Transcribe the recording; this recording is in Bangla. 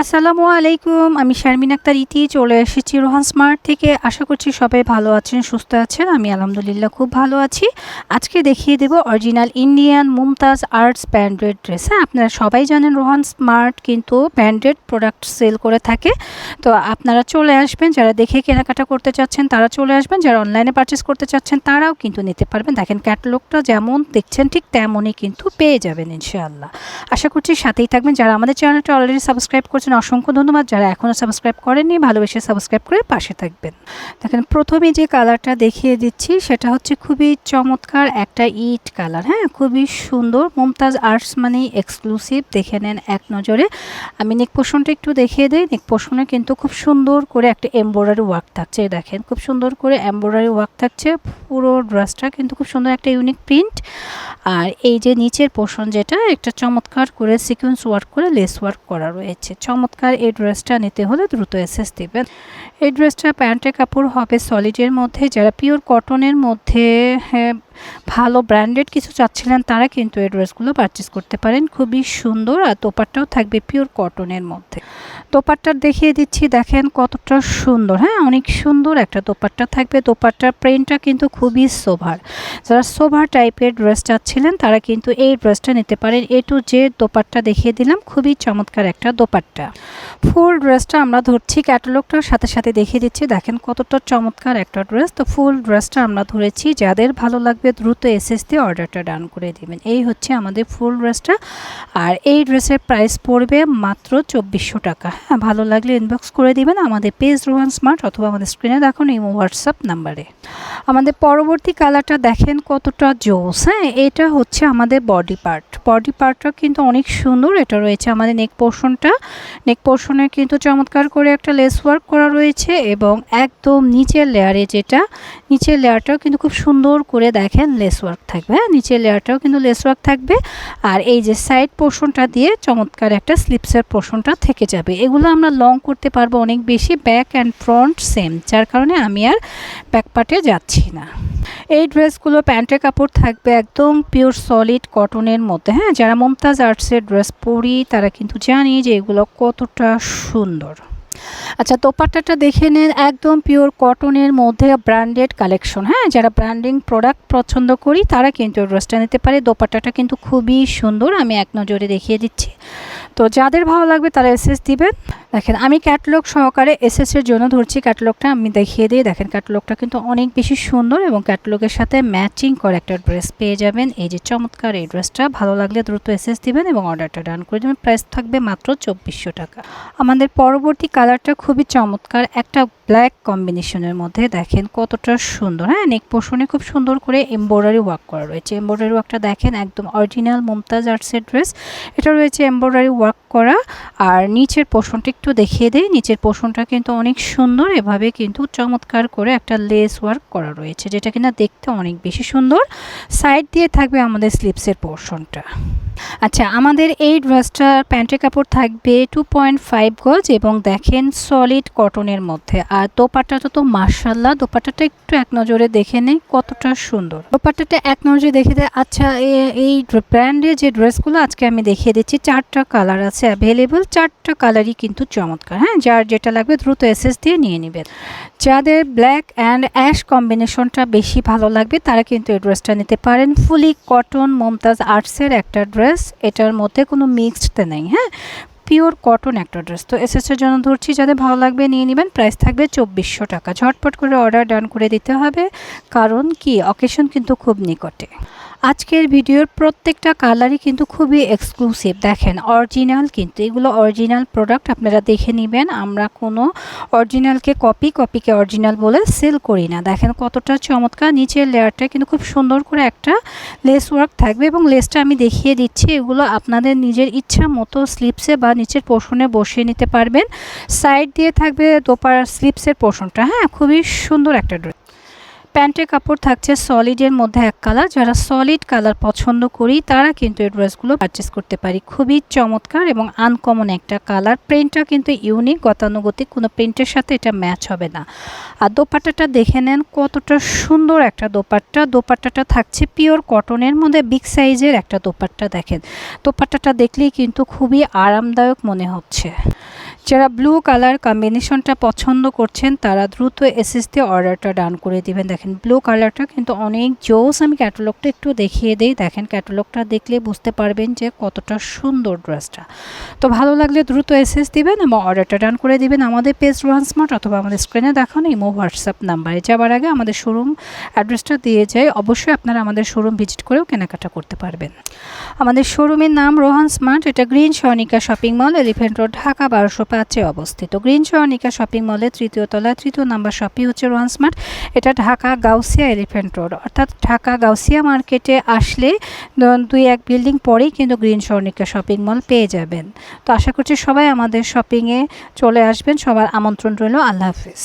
আসসালামু আলাইকুম, আমি শারমিন আক্তার ইতি, চলে এসেছি রোহান স্মার্ট থেকে। আশা করছি সবাই ভালো আছেন, সুস্থ আছেন, আমি আলহামদুলিল্লাহ খুব ভালো আছি। আজকে দেখিয়ে দেব original Indian Mumtaz arts branded dress. হ্যাঁ আপনারা সবাই জানেন রোহান স্মার্ট কিন্তু ব্র্যান্ডেড প্রোডাক্ট সেল করে থাকে। তো আপনারা চলে আসবেন, যারা দেখে কেনাকাটা করতে চাচ্ছেন তারা চলে আসবেন, যারা অনলাইনে পারচেস করতে চাচ্ছেন তারাও কিন্তু নিতে পারবেন। দেখেন ক্যাটালগটা যেমন দেখছেন ঠিক তেমনই কিন্তু পেয়ে যাবেন ইনশাআল্লাহ। আশা করছি সাথেই থাকবেন। যারা আমাদের চ্যানেলটা অলরেডি সাবস্ক্রাইব করছেন অসংখ্য ধন্যবাদ। যারা এখনও সাবস্ক্রাইব করেননি, ভালোবেসে সাবস্ক্রাইব করে পাশে থাকবেন। দেখেন, প্রথমে যে কালারটা দেখিয়ে দিচ্ছি, সেটা হচ্ছে খুবই চমৎকার একটা ইট কালার হ্যাঁ? খুবই সুন্দর। মুমতাজ আর্টস মানেই এক্সক্লুসিভ দেখে নেন এক নজরে। আমি নেক পোষণটা একটু দেখিয়ে দিই। নেক পোষণে কিন্তু খুব সুন্দর করে একটা এমব্রয়ডারি ওয়ার্ক থাকছে দেখেন। খুব সুন্দর করে এমব্রয়ডারি ওয়ার্ক থাকছে। পুরো ড্রেসটা কিন্তু খুব সুন্দর একটা ইউনিক প্রিন্ট আর এই যে নিচের পোষণ যেটা একটা চমৎকার করে সিকোয়েন্স ওয়ার্ক করে লেস ওয়ার্ক করা রয়েছে। চমৎকার এই ড্রেসটা নিতে হলে দ্রুত এসএস দেবেন। এই ড্রেসটা প্যান্টের কাপড় হবে সলিডের মধ্যে। যারা পিওর কটনের মধ্যে হ্যাঁ, ভালো ব্র্যান্ডেড কিছু চাচ্ছিলেন, তারা কিন্তু এই ড্রেসগুলো পারচেস করতে পারেন। খুবই সুন্দর আর দোপাট্টাও থাকবে পিওর কটনের মধ্যে। দোপাট্টার দেখিয়ে দিচ্ছি, দেখেন কতটা সুন্দর। হ্যাঁ অনেক সুন্দর একটা দোপাট্টা থাকবে। দোপাট্টার প্রিন্টটা কিন্তু খুবই সোভার যারা সোভার টাইপের ড্রেস চাচ্ছিলেন, তারা কিন্তু এই ড্রেসটা নিতে পারেন। এ টু যে দোপাট্টা দেখিয়ে দিলাম, খুবই চমৎকার একটা দোপাট্টা। ফুল ড্রেসটা আমরা ধরছি ক্যাটালগটার সাথে সাথে দেখিয়ে দিচ্ছি, দেখেন কতটা চমৎকার একটা ড্রেস তো ফুল ড্রেসটা আমরা ধরেছি, যাদের ভালো লাগবে দ্রুত এসএস দিয়ে অর্ডারটা ডান করে দিবেন। এই হচ্ছে আমাদের ফুল ড্রেসটা আর এই ড্রেসের প্রাইস পড়বে মাত্র চব্বিশশো টাকা। হ্যাঁ ভালো লাগলে ইনবক্স করে দিবেন আমাদের পেজ রোহান স্মার্ট অথবা আমাদের স্ক্রিনে দেখুন এই হোয়াটসঅ্যাপ নাম্বারে আমাদের পরবর্তী কালারটা দেখেন কতটা জোস। হ্যাঁ এটা হচ্ছে আমাদের বডি পার্ট বডি পার্টটা কিন্তু অনেক সুন্দর। এটা রয়েছে আমাদের নেক পোর্শনটা নেক পোর্শনে কিন্তু চমৎকার করে একটা লেস ওয়ার্ক করা রয়েছে এবং একদম নিচের লেয়ারে যেটা, নিচের লেয়ারটাও কিন্তু খুব সুন্দর করে দেখেন। লেস ওয়ার্ক থাকবে হ্যাঁ? নিচের লেয়ারটাও কিন্তু লেস ওয়ার্ক থাকবে। আর এই যে সাইড পোর্শনটা দিয়ে চমৎকার একটা স্লিপসের পোর্শনটা থেকে যাবে। এগুলো আমরা লং করতে পারব অনেক বেশি ব্যাক অ্যান্ড ফ্রন্ট সেম যার কারণে আমি আর ব্যাক পার্টে যাচ্ছি না। এই ড্রেসগুলো প্যান্টের কাপড় থাকবে একদম পিওর সলিড কটনের মধ্যে হ্যাঁ? যারা মমতাজ আর্টসের ড্রেস পরি, তারা কিন্তু জানি যে এগুলো কতটা সুন্দর। আচ্ছা দোপাট্টাটা দেখে নেন, একদম পিওর কটনের মধ্যে ব্র্যান্ডেড কালেকশন হ্যাঁ? যারা ব্র্যান্ডিং প্রোডাক্ট পছন্দ করি, তারা কিন্তু ড্রেসটা নিতে পারে। দোপাট্টাটা কিন্তু খুবই সুন্দর, আমি এক নজরে দেখিয়ে দিচ্ছি। তো যাদের ভালো লাগবে, তারা এসএস দিবেন। দেখেন, আমি ক্যাটলগ সহকারে এসএসের জন্য ধরছি। ক্যাটলগটা আমি দেখিয়ে দিই। দেখেন ক্যাটলগটা কিন্তু অনেক বেশি সুন্দর এবং ক্যাটলগের সাথে ম্যাচিং করে একটা ড্রেস পেয়ে যাবেন। এই যে চমৎকার এই ড্রেসটা ভালো লাগলে দ্রুত এসএস দিবেন এবং অর্ডারটা ডান করে দেবেন। প্রাইস থাকবে মাত্র চব্বিশশো টাকা। আমাদের পরবর্তী কালারটা খুবই চমৎকার। একটা ব্ল্যাক কম্বিনেশনের মধ্যে দেখেন কতটা সুন্দর। হ্যাঁ নেক পোষণে খুব সুন্দর করে এমব্রয়ডারি ওয়ার্ক করা রয়েছে। এমব্রয়ডারি ওয়ার্কটা দেখেন একদম অরিজিনাল মুমতাজ আর্টসের ড্রেস এটা রয়েছে এমব্রয়ডারি ওয়ার্ক করা। আর নিচের পোষণটা একটু দেখিয়ে দেয় নিচের পোষণটা কিন্তু অনেক সুন্দর। এভাবে কিন্তু চমৎকার করে একটা লেস ওয়ার্ক করা রয়েছে, যেটা কিনা দেখতে অনেক বেশি সুন্দর। সাইড দিয়ে থাকবে আমাদের স্লিপসের পোর্শনটা আচ্ছা আমাদের এই ড্রেসটার প্যান্টের কাপড় থাকবে টু পয়েন্ট ফাইভ গজ এবং দেখেন সলিড কটনের মধ্যে। আর দোপাট্টাটা তো মার্শাল্লাহ দোপাট্টাটা একটু এক নজরে দেখে নেই, কতটা সুন্দর। দোপাট্টাটা এক নজরে দেখে দেয় আচ্ছা এই ব্র্যান্ডের যে ড্রেসগুলো আজকে আমি দেখিয়ে দিচ্ছি, চারটা কালার আছে অ্যাভেলেবল চারটা কালারই কিন্তু চমৎকার। হ্যাঁ যার যেটা লাগবে দ্রুত এসএস দিয়ে নিয়ে নেবেন। যাদের ব্ল্যাক অ্যান্ড অ্যাশ কম্বিনেশনটা বেশি ভালো লাগবে, তারা কিন্তু এই ড্রেসটা নিতে পারেন। ফুলি কটন মমতাজ আর্টসের একটা ড্রেস এটার মধ্যে কোনো মিক্সড নেই হ্যাঁ? পিওর কটন একটা ড্রেস। তো এসএসের জন্য ধরছি, যাদের ভালো লাগবে নিয়ে নেবেন, প্রাইস থাকবে চব্বিশশো টাকা। ঝটপট করে অর্ডার ডান করে দিতে হবে, কারণ কি, অকেশন কিন্তু খুব নিকটে। আজকের ভিডিওর প্রত্যেকটা কালারই কিন্তু খুবই এক্সক্লুসিভ দেখেন অরিজিনাল কিন্তু। এগুলো অরিজিনাল প্রোডাক্ট আপনারা দেখে নেবেন। আমরা কোনো অরিজিনালকে কপি কপিকে অরিজিনাল বলে সেল করি না। দেখেন কতটা চমৎকার, নিচের লেয়ারটা কিন্তু খুব সুন্দর করে একটা লেস ওয়ার্ক থাকবে এবং লেসটা আমি দেখিয়ে দিচ্ছি। এগুলো আপনাদের নিজের ইচ্ছা মতো স্লিপসে বা নিচের পোষণে বসিয়ে নিতে পারবেন। সাইড দিয়ে থাকবে দোপার স্লিপসের পোষণটা হ্যাঁ খুবই সুন্দর একটা ড্রেস প্যান্টের কাপড় থাকছে সলিডের মধ্যে এক কালার যারা সলিড কালার পছন্দ করি, তারা কিন্তু এই ড্রেসগুলো পারচেস করতে পারি। খুবই চমৎকার এবং আনকমন একটা কালার প্রিন্টটা কিন্তু ইউনিক গতানুগতিক, কোনো প্রিন্টের সাথে এটা ম্যাচ হবে না। আর দোপাট্টাটা দেখে নেন, কতটা সুন্দর একটা দোপাট্টা। দোপাট্টাটা থাকছে পিওর কটনের মধ্যে বিগ সাইজের একটা দোপাট্টা দেখেন। দোপাট্টাটা দেখলেই কিন্তু খুবই আরামদায়ক মনে হচ্ছে। যারা ব্লু কালার কম্বিনেশনটা পছন্দ করছেন, তারা দ্রুত এসএস দিয়ে অর্ডারটা ডান করে দিবেন। দেখেন ব্লু কালারটা কিন্তু অনেক জোস। আমি ক্যাটালগটা একটু দেখিয়ে দিই। দেখেন ক্যাটালগটা দেখলে বুঝতে পারবেন যে কতটা সুন্দর ড্রেসটা তো ভালো লাগলে দ্রুত এসএস দিবেন এবং অর্ডারটা ডান করে দিবেন আমাদের পেজ রোহান স্মার্ট অথবা আমাদের স্ক্রিনে দেখানো ইমো হোয়াটসঅ্যাপ নাম্বারে। যাবার আগে আমাদের শোরুম অ্যাড্রেসটা দিয়ে যায় অবশ্যই আপনারা আমাদের শোরুম ভিজিট করেও কেনাকাটা করতে পারবেন। আমাদের শোরুমের নাম রোহান স্মার্ট এটা green Sonika shopping mall elephant road Dhaka, বারোশো পাঁচে অবস্থিত। গ্রিন সনিকা শপিং মলের তৃতীয় তলায় তৃতীয় নাম্বার শপই হচ্ছে রোয়ান স্মার্ট। এটা ঢাকা গাউসিয়া এলিফেন্ট রোড। অর্থাৎ ঢাকা গাউসিয়া মার্কেটে আসলে দুই এক বিল্ডিং পরেই কিন্তু গ্রিন সর্ণিকা শপিং মল পেয়ে যাবেন। তো আশা করছি সবাই আমাদের শপিংয়ে চলে আসবেন। সবার আমন্ত্রণ রইল। আল্লাহ হাফিজ।